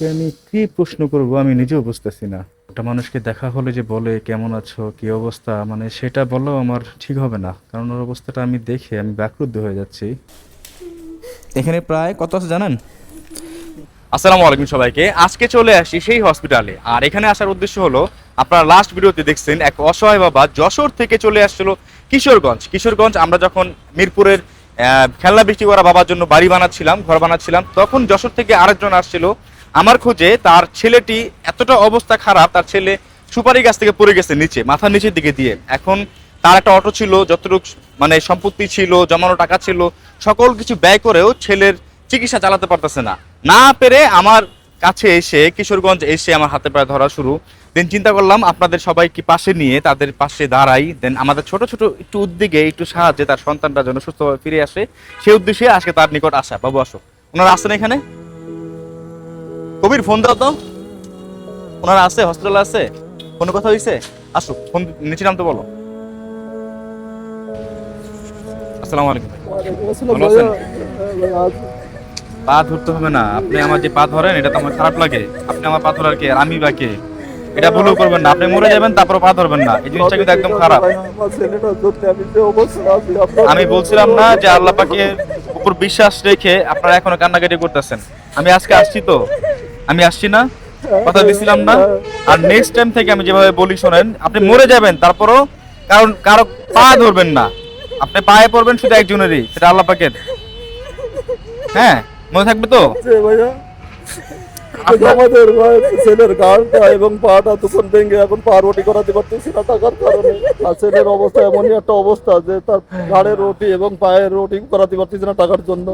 ওকে আমি কি প্রশ্ন করব আমি নিজেও বুঝতেছি না। একটা মানুষকে দেখা হলে যে বলে, কেমন আছো? কি অবস্থা? মানে সেটা বলো আমার ঠিক হবে না। কারণ ওর অবস্থাটা আমি দেখে আমি ব্যাকরুদ্ধ হয়ে যাচ্ছি। এখানে প্রায় কত আছে জানেন? আসসালামু আলাইকুম সবাইকে। আজকে চলে আসি সেই হসপিটালে আর এখানে আসার উদ্দেশ্য হলো, আপনারা লাস্ট ভিডিওতে দেখছেন এক অসহায় বাবা যশোর থেকে চলে আসছিল কিশোরগঞ্জ। কিশোরগঞ্জ আমরা যখন মিরপুরের খেলনা বিক্রি করা বাবার জন্য বাড়ি বানাচ্ছিলাম, ঘর বানাচ্ছিলাম, তখন যশোর থেকে আরেকজন আসছিল আমার খোঁজে তার ছেলেটি এতটা অবস্থা খারাপ, তার ছেলে সুপারি গাছ থেকে পড়ে গেছে নিচে, মাথার নিচের দিকে দিয়ে। এখন তার একটা অটো ছিল, যতটুকু মানে সম্পত্তি ছিল, জমানো টাকা ছিল, সকল কিছু ব্যয় করেও ছেলের চিকিৎসা চালাতে পারতেছে না। না পেরে আমার কাছে এসে, কিশোরগঞ্জ এসে আমার হাতে পায়ে ধরা শুরু। দেন চিন্তা করলাম, আপনাদের সবাইকে পাশে নিয়ে তাদের পাশে দাঁড়াই। দেন আমাদের ছোট ছোট একটু উদ্যোগে, একটু সাহায্যে তার সন্তানটা যেন সুস্থভাবে ফিরে আসে। সেই উদ্দেশ্যে আজকে তার নিকট আসা। বাবু, আসো। ওনারা আসেন এখানে? কবির ফোন দাও তো। ওনারা আছে হসপিটালে আছে। কোনো কথা হয়েছে আসো, ফোন নিচে নামতে বলো। আসসালামু আলাইকুম। পা ধরতে হবে না। আপনি আমার যে পা ধরেন, এটা তো আমার খারাপ লাগে। আপনি আমার পা ধরার কে? আর আমি বা কে? এটা ভুলেও করবেন না। আপনি মরে যাবেন তারপর পা ধরবেন না। এই জিনিসটা কিন্তু একদম খারাপ। আমি বলছিলাম না যে আল্লাহ পাকে উপর বিশ্বাস রেখে আপনারা এখনও কান্নাকাটি করতেছেন। আমি আজকে আসছি তো। আমি আসছি না কথা দিছিলাম না। আর নেক্সট টাইম থেকে আমি যেভাবে বলি শোনেন আপনি মরে যাবেন তারপরও কারণ কারও পা ধরবেন না। আপনি পায়ে পড়বেন শুধু একজনেরই সেটা আল্লাহ পাকের। হ্যাঁ মনে থাকবে তো? আমাদের ছেলের গালটা এবং পাটা তখন ভেঙে এখন পা রুটি করাতে পারতেছি না টাকার কারণে। আর ছেলের অবস্থা এমনই একটা অবস্থা যে তার ঘাড়ের রুটি এবং পায়ের রুটি করাতে পারতেছি না টাকার জন্য।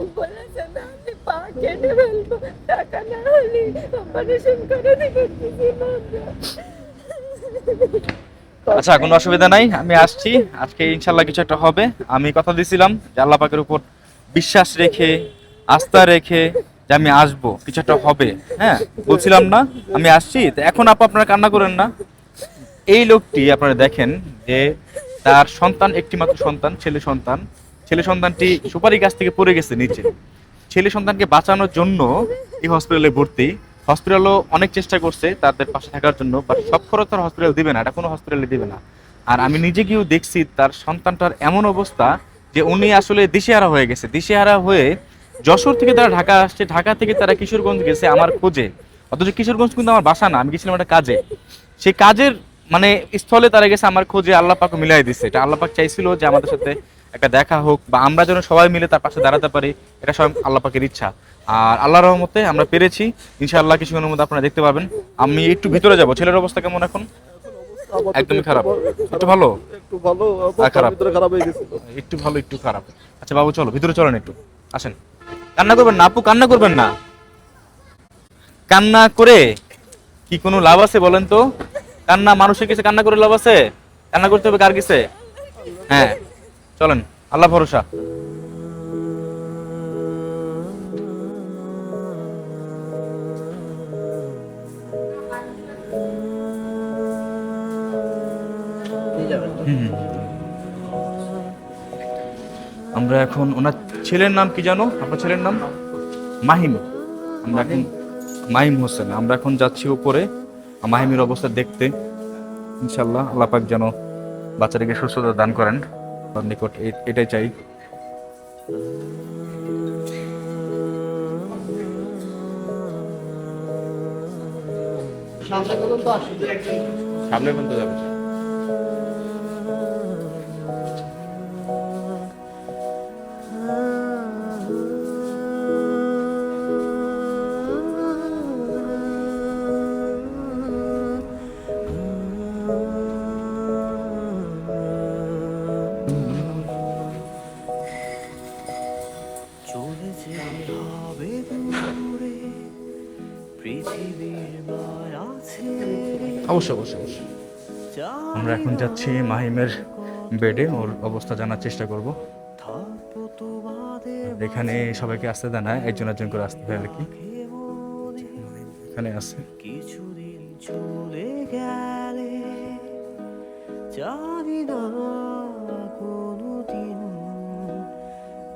পা কেটে ফেলব। টাকা না হলে অপারেশন করে আচ্ছা কোনো অসুবিধা নাই, আমি আসছি। আজকে ইনশাল্লাহ কিছু একটা হবে। আমি কথা দিছিলাম যে আল্লাহ পাকের উপর বিশ্বাস রেখে, আস্থা রেখে যে আমি আসব, কিছু একটা হবে। হ্যাঁ বলছিলাম না, আমি আসছি। তো এখন আপা আপনারা কান্না করেন না। এই লোকটি আপনারা দেখেন যে তার সন্তান একটি মাত্র সন্তান, ছেলে সন্তান। ছেলে সন্তানটি সুপারি গাছ থেকে পড়ে গেছে নিচে। ছেলে সন্তানকে বাঁচানোর জন্য এই হসপিটালে ভর্তি। হসপিটালও অনেক চেষ্টা করছে তাদের পাশে থাকার জন্য বাট সব খরচ তার হসপিটাল দিবে না, এটা কোনো হসপিটালে দিবে না। আর আমি নিজে গিয়েও দেখছি তার সন্তানটার এমন অবস্থা যে উনি আসলে দিশেহারা হয়ে গেছে। দিশেহারা হয়ে যশোর থেকে তারা ঢাকা আসছে, ঢাকা থেকে তারা কিশোরগঞ্জ গেছে আমার খোঁজে। অথচ কিশোরগঞ্জ কিন্তু আমার বাসা না, আমি গেছিলাম একটা কাজে। সেই কাজের মানে স্থলে তারা গেছে আমার খোঁজে, আল্লাহ পাক মিলাই দিচ্ছে এটা আল্লাহ পাক চাইছিল যে আমাদের সাথে একটা দেখা হোক বা আমরা যেন সবাই মিলে তার পাশে দাঁড়াতে পারি এটা সব আল্লাহ পাকের ইচ্ছা। আর আল্লাহর রহমতে আমরা পেরেছি। ইনশাআল্লাহ কিছুক্ষণের মধ্যে আপনারা দেখতে পাবেন। আমি একটু ভিতরে যাব। ছেলের অবস্থা কেমন এখন? একদমই খারাপ। একটু ভালো? একটু ভালো। খারাপ। খারাপ হয়ে গেছিল একটু ভালো একটু খারাপ। আচ্ছা বাবু চলো ভিতরে চলেন একটু। আসেন। কান্না করবেন না আপু কান্না করবেন না। কান্না করে কি কোনো লাভ আছে বলেন তো? কান্না মানুষের কাছে কান্না করে লাভ আছে? কান্না করতে হবে কার কাছে? হ্যাঁ। চলেন, আল্লাহ ভরসা। আমরা এখন, ওনার ছেলের নাম কি জানো? আপনার ছেলের নাম? মাহিম। আমরা এখন মাহিম হোসেন। আমরা এখন যাচ্ছি উপরে। মাহিমের অবস্থা দেখতে। ইনশাল্লাহ আল্লাহ পাক যেন বাচ্চাটিকে সুস্থতা দান করেন। তার নিকট এটাই চাই। সামনে পর্যন্ত যাবে। অবশ্যই অবশ্যই অবশ্যই। আমরা এখন যাচ্ছি মাহিমের বেডে ওর অবস্থা জানার চেষ্টা করব। এখানে সবাইকে আসতে দেয় না একজন একজন করে আসতে হয় আর কি। এখানে আছে। কিছুদিন চলে গেলে জানি না কোনদিন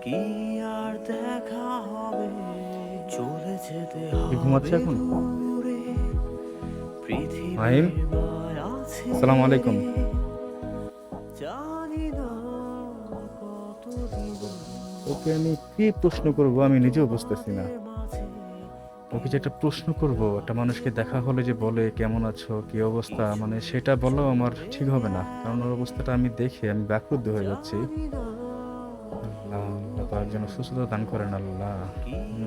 কি আর দেখা হবে। চলে যেতে ঘুমাচ্ছে এখন? মাহিম আসসালামু আলাইকুম। ওকে আমি কি প্রশ্ন করব? আমি নিজেও বুঝতেছি না। ওকে যে একটা প্রশ্ন করব একটা মানুষকে দেখা হলে যে বলে কেমন আছো? কি অবস্থা? মানে সেটা বলো আমার ঠিক হবে না। কারণ ওর অবস্থাটা আমি দেখে আমি ব্যাকুদ্ধ হয়ে যাচ্ছি। আল্লাহ আল্লাহ তো একজন সুস্থতা দান করেন আল্লাহ।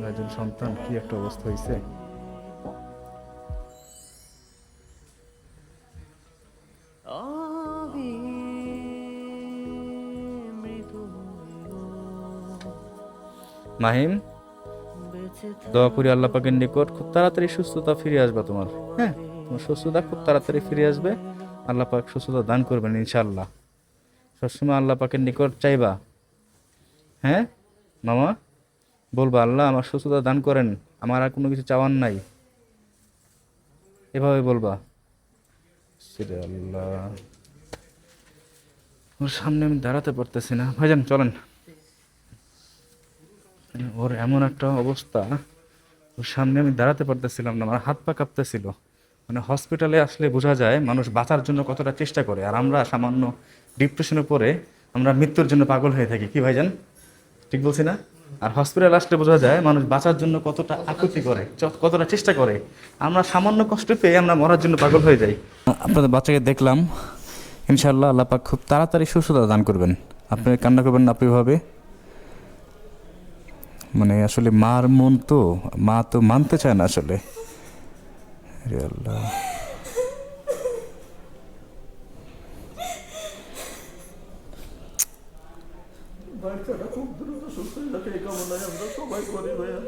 একজন সন্তান কি একটা অবস্থা হয়েছে মাহিম, দোয়া করি আল্লাহ পাকের নিকট খুব তাড়াতাড়ি সুস্থতা ফিরে আসবে তোমার। হ্যাঁ তোমার সুস্থতা খুব তাড়াতাড়ি ফিরে আসবে। আল্লাহ পাক সুস্থতা দান করবেন ইনশাআল্লাহ। সবসময় আল্লাহ পাকের নিকট চাইবা। হ্যাঁ মামা, বলবা, আল্লাহ, আমার সুস্থতা দান করেন। আমার আর কোনো কিছু চাওয়ার নাই। এভাবে বলবা। আল্লাহ ওর সামনে আমি দাঁড়াতে পারতেছি না। ভাইজান, চলেন। ওর এমন একটা অবস্থা, ওর সামনে আমি দাঁড়াতে পারতেছিলাম না আমার হাত পা কাঁপতেছিল। মানে হসপিটালে আসলে বোঝা যায় মানুষ বাঁচার জন্য কতটা চেষ্টা করে। আর আমরা সামান্য ডিপ্রেশনে পড়ে আমরা মৃত্যুর জন্য পাগল হয়ে থাকি। কি ভাইজান? ঠিক বলছি না? আর হসপিটাল আসলে বোঝা যায় মানুষ বাঁচার জন্য কতটা আকুতি করে কতটা চেষ্টা করে। আমরা সামান্য কষ্ট পেয়ে আমরা মরার জন্য পাগল হয়ে যাই। আপনাদের বাচ্চাকে দেখলাম, ইনশাআল্লাহ আল্লাহ পাক খুব তাড়াতাড়ি সুস্থতা দান করবেন। আপনি কান্না করবেন না আপনিভাবে মানে আসলে মার মন তো মা তো মানতে চায় না আসলে। আল্লাহ। বাচ্চাটা খুব দ্রুত সুস্থ যাকে এই কামনায় আমরা সবাই করি ভাইয়া।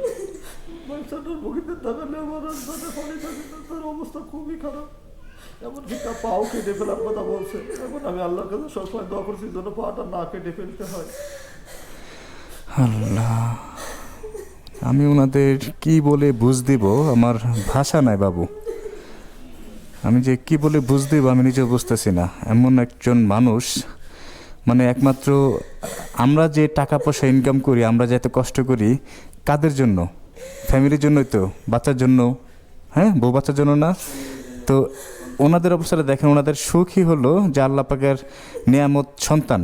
বাচ্চাটার মুখেতে তাকালে আমার রাস্তাটা পানি থাকে তার অবস্থা খুবই খারাপ। এমনকি তার পাও কেটে ফেলার কথা বলছে। এখন আমি আল্লাহর কাছে সবসময় দোয়া করছি যেন পাটা না কেটে ফেলতে হয়। আল্লাহ। আমি ওনাদের কি বলে বুঝ দিব? আমার ভাষা নাই বাবু। আমি যে কি বলে বুঝ দিব আমি নিজে বুঝতেছি না। এমন একজন মানুষ মানে একমাত্র আমরা যে টাকা পয়সা ইনকাম করি, আমরা যে এত কষ্ট করি, কাদের জন্য? ফ্যামিলির জন্যই তো, বাচ্চার জন্য। হ্যাঁ বউ বাচ্চার জন্য না। তো ওনাদের অবস্থাটা দেখেন, ওনাদের সুখই হলো যে আল্লাহ পাকের নিয়ামত সন্তান।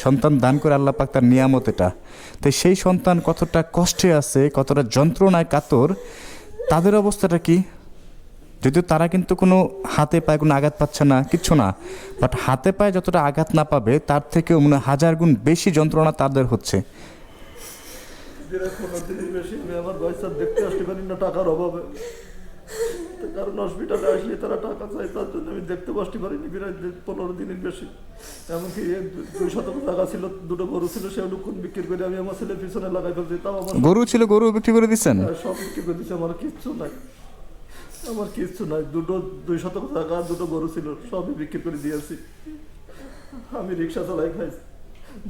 সন্তান দান করে আল্লাহ পাক তার নিয়ামত এটা। তো সেই সন্তান কতটা কষ্টে আছে, কতটা যন্ত্রণায় কাতর, তাদের অবস্থাটা কি? যদিও তারা কিন্তু কোনো হাতে পায়ে কোনো আঘাত পাচ্ছে না, কিচ্ছু না। বাট হাতে পায়ে যতটা আঘাত না পাবে, তার থেকেও মনে হাজার গুণ বেশি যন্ত্রণা তাদের হচ্ছে। টাকার অভাবে। কারণ হসপিটালে আসলে তারা টাকা চাই তার জন্য আমি দেখতে আসতে পারিনি প্রায় পনেরো দিনের বেশি। এমনকি দুই শতক টাকা ছিল দুটো গরু ছিল সেগুলো কোন বিক্রি করে আমি আমার ছেলের পিছনে লাগাই ফেলছি তাও আমার গরু ছিল গরু বিক্রি করে দিচ্ছেন? হ্যাঁ, সব বিক্রি করে দিচ্ছে আমার কিচ্ছু নাই। আমার কিচ্ছু নাই দুটো দুই শতক টাকা দুটো গরু ছিল সবই বিক্রি করে দিয়েছি আমি রিক্সা চালাই খাই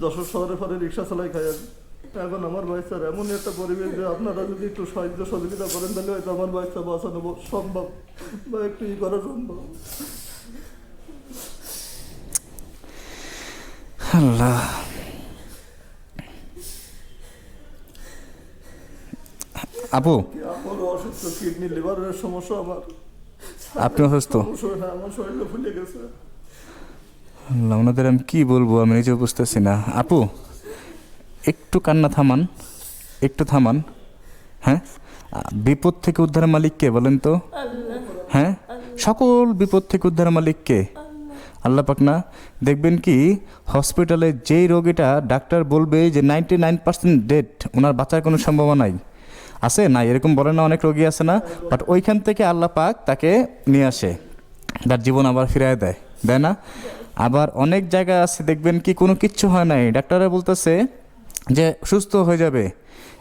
যশোর শহরে পরে রিক্সা চালাই খাই আমি। এখন আমার বাচ্চার এমন একটা পরিবেশ যে আপনারা যদি একটু সাহায্য সহযোগিতা করেন তাহলে হয়তো আমার বাচ্চা বাঁচানো সম্ভব বা একটু ই করা সম্ভব। আল্লাহ। আপু? আমারও অসুস্থ কিডনি লিভারের সমস্যা আমার? আপনি অসুস্থ? আমার শরীরে ফুলে গেছে। আল্লাহ ওনাদের আমি কি বলব? আমি নিজেও বুঝতেছি না। আপু? একটু কান্না থামান, একটু থামান হ্যাঁ? বিপদ থেকে উদ্ধার মালিক কে বলেন তো? হ্যাঁ? সকল বিপদ থেকে উদ্ধার মালিক কে? আল্লাহ পাক না? দেখবেন কি, হসপিটালে যেই রোগীটা ডাক্তার বলবে যে নাইনটি নাইন পার্সেন্ট ডেড, ওনার বাঁচার কোনো সম্ভাবনা নাই। আছে? না এরকম বলে না, অনেক রোগী আছে না? বাট ওইখান থেকে আল্লাহ পাক তাকে নিয়ে আসে। তার জীবন আবার ফিরায় দেয়। দেয় না? আবার অনেক জায়গা আছে, দেখবেন কি, কোনো কিচ্ছু হয় নাই। ডাক্তাররা বলতেছে যে সুস্থ হয়ে যাবে।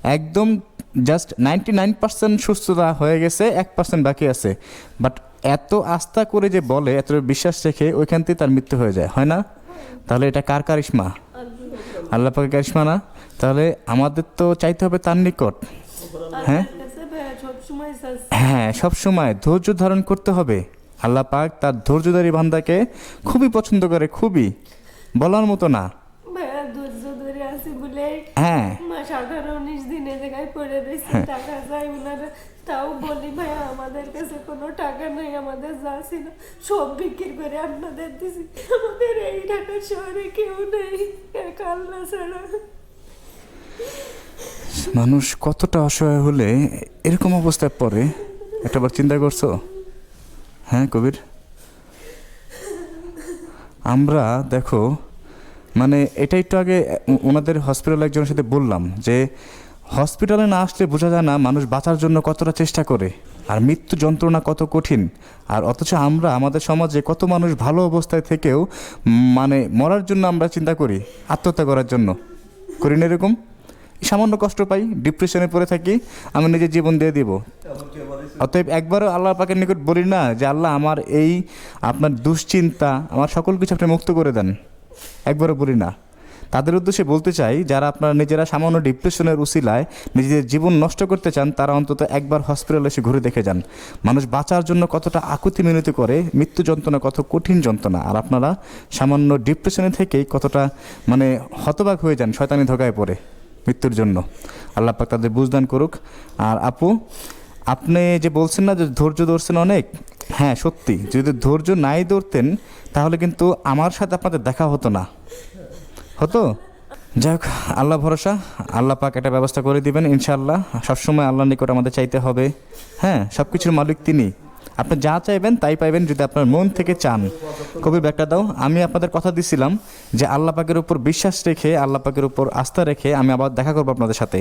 একদম জাস্ট নাইনটি নাইন পার্সেন্ট সুস্থতা হয়ে গেছে, এক পার্সেন্ট বাকি আছে। বাট এত আস্থা করে যে বলে, এত বিশ্বাস রেখে ওইখান থেকে তার মৃত্যু হয়ে যায়, হয় না? তাহলে এটা কার কারিশমা? আল্লাহ পাকের কারিশমা না? তাহলে আমাদের তো চাইতে হবে তার নিকট। হ্যাঁ? হ্যাঁ সব সময় ধৈর্য ধারণ করতে হবে। আল্লাহ পাক তার ধৈর্যধারী বান্দাকে খুবই পছন্দ করে, খুবই। বলার মতো না। হ্যাঁ। মাস আঠারো উনিশ দিনে জায়গায় পড়ে রয়েছে হ্যাঁ। টাকা চাই ওনারা তাও বলি ভাই আমাদের কাছে কোনো টাকা নেই আমাদের যা ছিল সব বিক্রি করে আপনাদের দিছি। আমাদের এই ঢাকা শহরে কেউ নেই এক আল্লাহ ছাড়া। মানুষ কতটা অসহায় হলে এরকম অবস্থায় পড়ে? একটাবার চিন্তা করছ? হ্যাঁ কবির? আমরা দেখো মানে এটা একটু আগে ওনাদের হসপিটালে একজনের সাথে বললাম যে হসপিটালে না আসলে বোঝা যায় না মানুষ বাঁচার জন্য কতটা চেষ্টা করে, আর মৃত্যু যন্ত্রণা কত কঠিন। আর অথচ আমরা, আমাদের সমাজে কত মানুষ ভালো অবস্থায় থেকেও মানে মরার জন্য আমরা চিন্তা করি, আত্মহত্যা করার জন্য। করি না এরকম? সামান্য কষ্ট পাই ডিপ্রেশনে পড়ে থাকি, আমি নিজের জীবন দিয়ে দিব। অতএব একবারও আল্লাহ পাকের নিকট বলি না যে, আল্লাহ, আমার এই, আপনার দুশ্চিন্তা, আমার সকল কিছু আপনি মুক্ত করে দেন। একবারও বলি না। তাদের উদ্দেশ্যে বলতে চাই, যারা আপনারা নিজেরা সামান্য ডিপ্রেশনের উসিলায় নিজেদের জীবন নষ্ট করতে চান, তারা অন্তত একবার হসপিটালে এসে ঘুরে দেখে যান। মানুষ বাঁচার জন্য কতটা আকুতি মিনতি করে, মৃত্যু যন্ত্রণা কত কঠিন যন্ত্রণা, আর আপনারা সামান্য ডিপ্রেশনে থেকেই কতটা মানে হতবাক হয়ে যান, শয়তানি ধোকায় পড়ে মৃত্যুর জন্য। আল্লাহ পাক তাদের বুঝদান করুক। আর আপু, আপনি যে বলছেন না যে ধৈর্য ধরছেন অনেক হ্যাঁ সত্যি। যদি ধৈর্য নাই ধরতেন, তাহলে কিন্তু আমার সাথে আপনাদের দেখা হতো না। হতো? যাই হোক, আল্লাহ ভরসা। আল্লাহ পাক একটা ব্যবস্থা করে দিবেন, ইনশাআল্লাহ। সবসময় আল্লাহ নিকট আমাদের চাইতে হবে। হ্যাঁ সব কিছুর মালিক তিনি। আপনি যা চাইবেন তাই পাইবেন যদি আপনার মন থেকে চান। কবির ব্যাগটা দাও, আমি আপনাদের কথা দিছিলাম যে আল্লাহ পাকের উপর বিশ্বাস রেখে, আল্লাহ পাকের উপর আস্থা রেখে আমি আবার দেখা করব আপনাদের সাথে।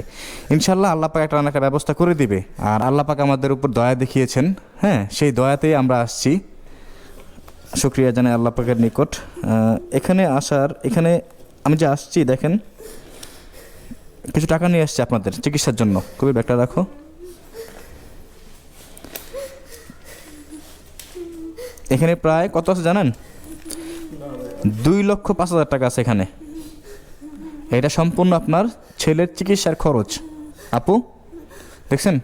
ইনশাল্লাহ আল্লাহ পাক একটা একটা ব্যবস্থা করে দিবে। আর আল্লাহ পাক আমাদের উপর দয়া দেখিয়েছেন। হ্যাঁ সেই দয়াতেই আমরা আসছি। শুক্রিয়া জানাই আল্লাহ পাকের নিকট। এখানে আসার, এখানে আমি যে আসছি, দেখেন, কিছু টাকা নিয়ে আসছি আপনাদের চিকিৎসার জন্য। খুবই ব্যাগটা রাখো। এখানে প্রায় কত আছে জানেন? দুই লক্ষ পাঁচ হাজার টাকা আছে এখানে। এটা সম্পূর্ণ আপনার ছেলের চিকিৎসার খরচ। আপু, দেখছেন?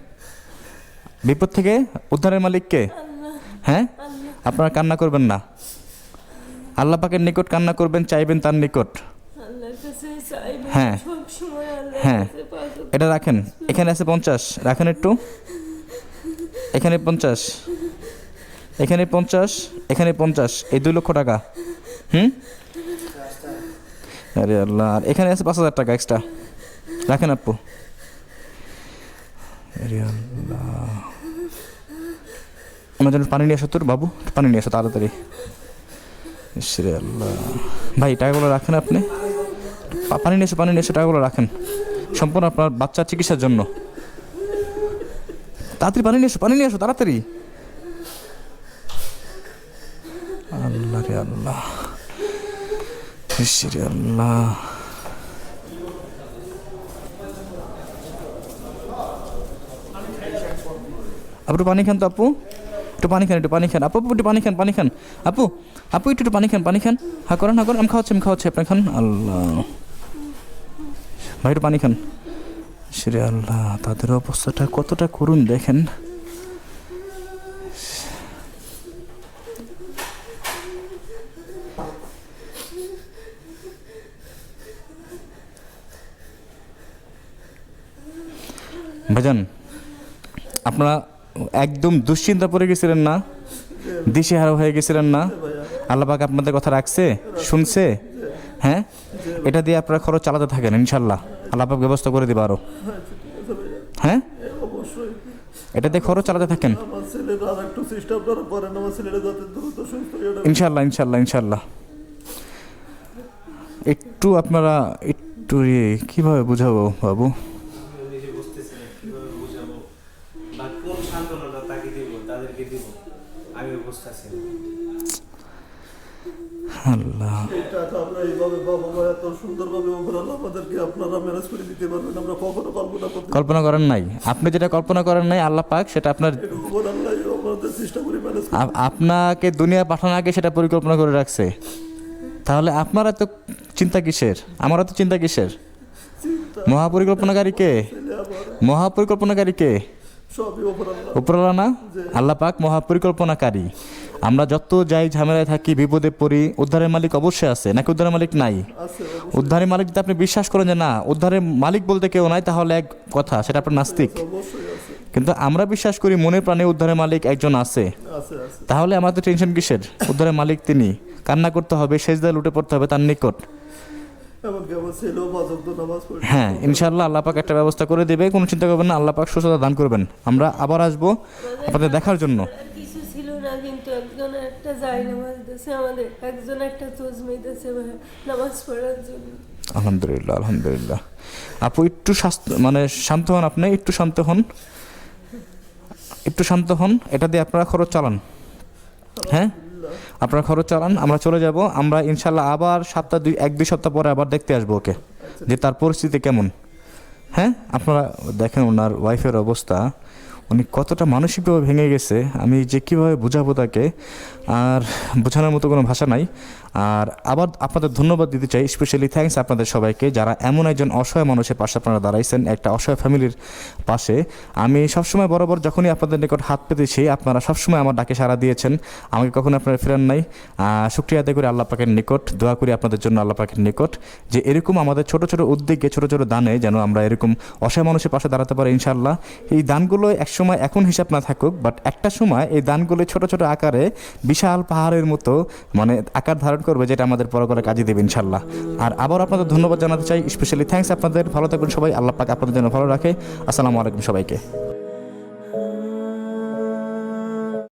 বিপদ থেকে উদ্ধারের মালিককে হ্যাঁ? আপনারা কান্না করবেন না। আল্লাহ পাকের নিকট কান্না করবেন, চাইবেন তার নিকট। হ্যাঁ। হ্যাঁ। এটা রাখেন। এখানে আছে পঞ্চাশ। রাখেন একটু। এখানে পঞ্চাশ। এখানে পঞ্চাশ এখানে পঞ্চাশ, এই দুই লক্ষ টাকা। হুম? আরে আল্লাহ, আর এখানে আছে পাঁচ হাজার টাকা এক্সট্রা রাখেন আপু। আমার জন্য পানি নিয়ে আসো তোর বাবু পানি নিয়ে আসো তাড়াতাড়ি। আল্লাহ। ভাই, টাকাগুলো রাখেন আপনি। পানি নিয়ে এসো, পানি নিয়ে এসো, টাকাগুলো রাখেন। সম্পূর্ণ আপনার বাচ্চার চিকিৎসার জন্য। তাড়াতাড়ি পানি নিয়ে এসো, পানি নিয়ে এসো, তাড়াতাড়ি। রে আল্লাহ রে আল্লাহ আপু পানি খান তো আপু একটু পানি খান একটু পানি খান আপু একটু পানি খান পানি খান আপু আপু একটু একটু পানি খান পানি খান হা করেন হা করেন আমি খাওয়াচ্ছি আমি খাওয়াচ্ছি আপনি খান আল্লাহ ভাই একটু পানি খান শ্রী আল্লাহ তাদের অবস্থাটা কতটা করুন দেখেন ভাইজান আপনারা একদম দুশ্চিন্তা পড়ে গেছিলেন না? দিশেহারা হয়ে গেছিলেন না? আল্লাহ পাক আপনাদের কথা রাখছে? শুনছে? হ্যাঁ? এটা দিয়ে আপনারা খরচ চালাতে থাকেন ইনশাল্লাহ আল্লাহ পাক ব্যবস্থা করে দিবে আরও। হ্যাঁ? এটা দিয়ে খরচ চালাতে থাকেন। ইনশাল্লাহ ইনশাল্লাহ ইনশাল্লাহ একটু আপনারা, একটু কীভাবে বুঝাবো বাবু নিজে বুঝতেছি না কীভাবে বুঝাবো বা কোন সান্ত্বনাটা তাকে দিব তাদেরকে দিব আমি বুঝতেছি আল্লাহ। এই টাকা আমরা এইভাবে বাবা মা এত সুন্দরভাবে ওভারঅল আমাদেরকে আপনারা ম্যানেজ করে দিতে পারবেন আমরা কখনো কল্পনা করতে কল্পনা করেন নাই। আপনি যেটা কল্পনা করেন নাই আল্লাহ পাক সেটা আপনার আমাদের চেষ্টা করি ম্যানেজ আপনাকে দুনিয়া পাঠানোর আগে সেটা পরিকল্পনা করে রাখছে। তাহলে আপনারা তো চিন্তা কিসের? আমারও তো চিন্তা কিসের? মহাপরিকল্পনাকারী কে? মহাপরিকল্পনাকারী কে? উপরওয়ালা না? আল্লাহ পাক মহাপরিকল্পনাকারী। আমরা যত যাই ঝামেলায় থাকি বিপদে পড়ি উদ্ধারের মালিক অবশ্যই আছে। নাকি উদ্ধারের মালিক নাই? উদ্ধারের মালিক যদি আপনি বিশ্বাস করেন যে না উদ্ধারের মালিক বলতে কেউ নাই তাহলে এক কথা সেটা আপনার নাস্তিক। কিন্তু আমরা বিশ্বাস করি মনের প্রাণে উদ্ধারের মালিক একজন আছে। তাহলে আমাদের টেনশন কিসের? উদ্ধারের মালিক তিনি। কান্না করতে হবে দায় লুটে পড়তে হবে তার নিকট। হ্যাঁ ইনশাল্লাহ আল্লাহ পাক একটা ব্যবস্থা করে দেবে কোনো চিন্তা করবেন না আল্লাহ পাক সুস্থতা দান করবেন। আমরা আবার আসব আপনাদের দেখার জন্য। কিছু ছিল না কিন্তু একজন একটা যায় নামাজ দিয়েছে আমাদের একজন একটা তজমি দিয়েছে নামাজ পড়ার জন্য। আলহামদুলিল্লাহ আলহামদুলিল্লাহ। আপু একটু স্বাস্থ্য মানে শান্ত হন আপনি একটু শান্ত হন। একটু শান্ত হন এটা দিয়ে আপনারা খরচ চালান। হ্যাঁ? আপনারা খরচ চালান, আমরা চলে যাব, আমরা ইনশাল্লাহ আবার সপ্তাহ দুই, এক, দুই সপ্তাহ পরে আবার দেখতে আসব, ওকে? যে তার পরিস্থিতি কেমন? হ্যাঁ? আপনারা দেখেন ওনার ওয়াইফের অবস্থা। উনি কতটা মানসিকভাবে ভেঙে গেছে, আমি যে কীভাবে বোঝাবো তাকে, আর বোঝানোর মতো কোনো ভাষা নাই। আর আবার আপনাদের ধন্যবাদ দিতে চাই, স্পেশালি থ্যাঙ্কস আপনাদের সবাইকে, যারা এমন একজন অসহায় মানুষের পাশে আপনারা দাঁড়াইছেন, একটা অসহায় ফ্যামিলির পাশে। আমি সবসময় বরাবর যখনই আপনাদের নিকট হাত পেতেছি, আপনারা সবসময় আমার ডাকে সাড়া দিয়েছেন। আমাকে কখনো আপনারা ফেরান নাই। শুক্রিয়া আদায় করি আল্লাহ পাকের নিকট, দোয়া করি আপনাদের জন্য আল্লাহ পাকের নিকট, যে এরকম আমাদের ছোট ছোট উদ্যোগে, ছোট ছোট দানে যেন আমরা এরকম অসহায় মানুষের পাশে দাঁড়াতে পারি ইনশাল্লাহ এই দানগুলো একসময় এখন হিসাব না থাকুক বাট একটা সময় এই দানগুলো ছোট ছোট আকারে বিশাল পাহাড়ের মতো মানে আকার ধারণ করবে, যেটা আমাদের পরকালে কাজে দেবে, ইনশাল্লাহ। আর আবার আপনাদের ধন্যবাদ জানাতে চাই স্পেশালি থ্যাংকস আপনাদের, ভালো থাকবেন সবাই, আল্লাহ পাক আপনাদের জন্য ভালো রাখে। আসসালামু আলাইকুম সবাইকে।